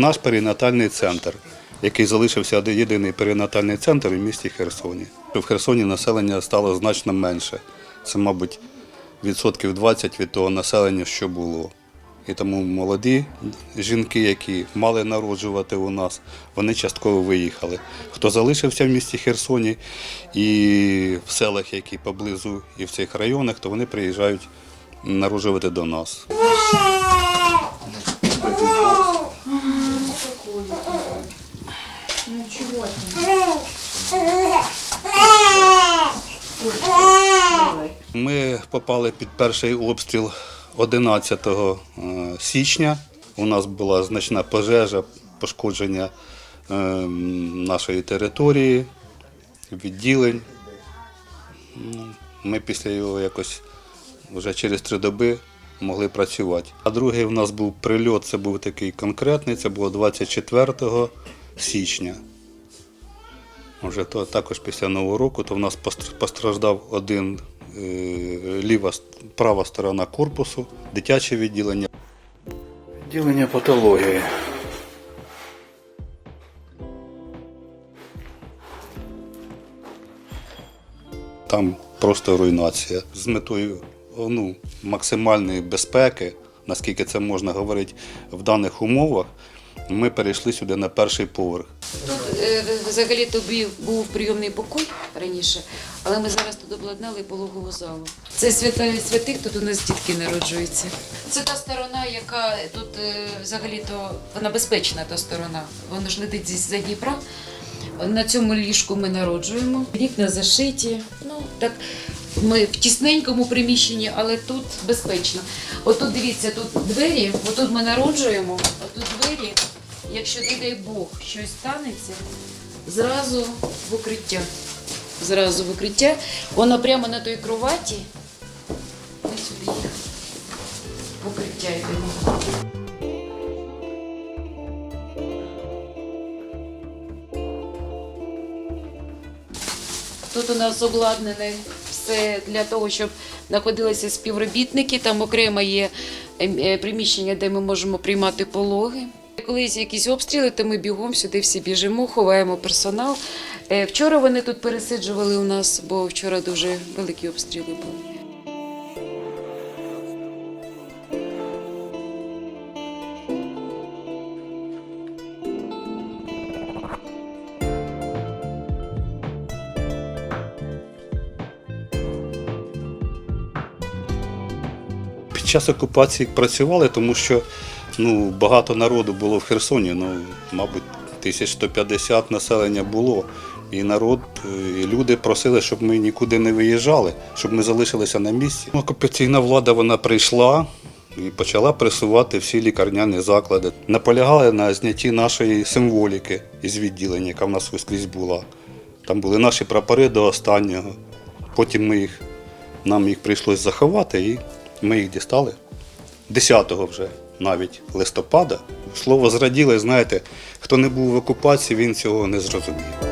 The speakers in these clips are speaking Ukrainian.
Наш перинатальний центр, який залишився єдиний перинатальний центр у місті Херсоні. В Херсоні населення стало значно менше. Це, мабуть, відсотків 20 від того населення, що було. І тому молоді жінки, які мали народжувати у нас, вони частково виїхали. Хто залишився в місті Херсоні і в селах, які поблизу і в цих районах, то вони приїжджають народжувати до нас. Ми попали під перший обстріл 11 е, січня. У нас була значна пожежа, пошкодження е, нашої території, відділень. Ми після його якось вже через три доби могли працювати. А другий у нас був прильот, це був такий конкретний, це було 24 січня. Вже то також після Нового року, то в нас постр- постраждав один е, ліва права сторона корпусу, дитяче відділення. Відділення патології. Там просто руйнація з метою ну, максимальної безпеки, наскільки це можна говорити в даних умовах. Ми перейшли сюди на перший поверх. Тут е, взагалі тобі був прийомний покой раніше, але ми зараз тут обладнали пологову залу. Це свята святих, тут у нас дітки народжуються. Це та сторона, яка тут е, взагалі то вона безпечна, та сторона. Вона ж летить зі за Дніпра. На цьому ліжку ми народжуємо. Вікна зашиті. Ну так ми в тісненькому приміщенні, але тут безпечно. Отут дивіться, тут двері, отут ми народжуємо. Якщо не дай Бог щось станеться, зразу в укриття. Зразу в укриття. Воно прямо на той кроваті. Ми сюди в укриття йдемо. Тут у нас обладнане все для того, щоб знаходилися співробітники. Там окремо є ем, е, приміщення, де ми можемо приймати пологи. Коли є якісь обстріли, то ми бігом сюди всі біжимо, ховаємо персонал. Е, Вчора вони тут пересиджували у нас, бо вчора дуже великі обстріли були. Під час окупації працювали, тому що ну, багато народу було в Херсоні, ну, мабуть, 1150 населення було. І народ, е, і люди просили, щоб ми нікуди не виїжджали, щоб ми залишилися на місці. Окупаційна влада вона прийшла і почала пресувати всі лікарняні заклади. Наполягали на знятті нашої символіки із відділення, яка в нас скрізь була. Там були наші прапори до останнього. Потім ми їх, нам їх прийшлось заховати і ми їх дістали. 10-го вже навіть листопада. Слово зраділи, знаєте, хто не був в окупації, він цього не зрозуміє.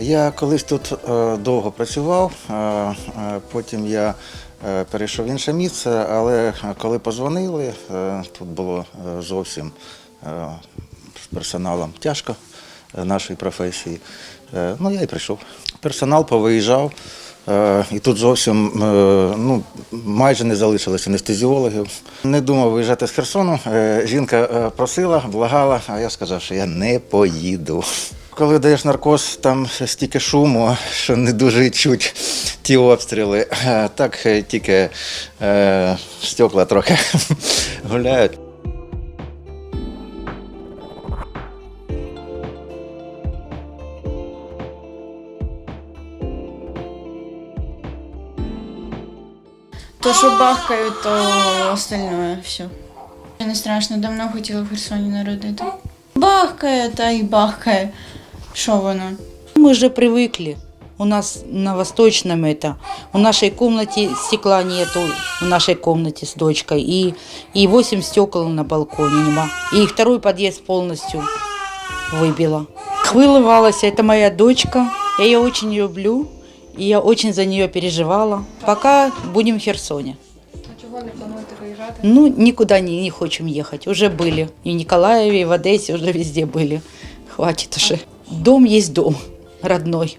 Я колись тут е, довго працював, е, е, потім я перейшов в інше місце, але коли позвонили, тут було зовсім з персоналом тяжко нашої професії. Ну, я і прийшов. Персонал повиїжджав. І тут зовсім ну, майже не залишилось анестезіологів. Не думав виїжджати з Херсону. Жінка просила, благала, а я сказав, що я не поїду. Коли даєш наркоз, там стільки шуму, що не дуже чуть ті обстріли. Е, Так е, тільки е, стекла трохи гуляють. То, що бахкають, то остальное все. Не страшно, давно хотіла в Херсоні народити. Бахкає та й бахкає. Що воно? Мы же привыкли. у нас на Восточном это. В нашей комнате стекла нету, в нашей комнате с дочкой. И, и 8 стекол на балконе нема. И второй подъезд полностью выбила. Хвылывалась, это моя дочка. Я ее очень люблю. И я очень за нее переживала. Пока будем в Херсоне. А чого не плануєте виїжджати? Ну, никуда не, не хочем ехать. Уже были. И в Николаеве, и в Одессе уже везде были. Хватит уже. Дом есть дом родной.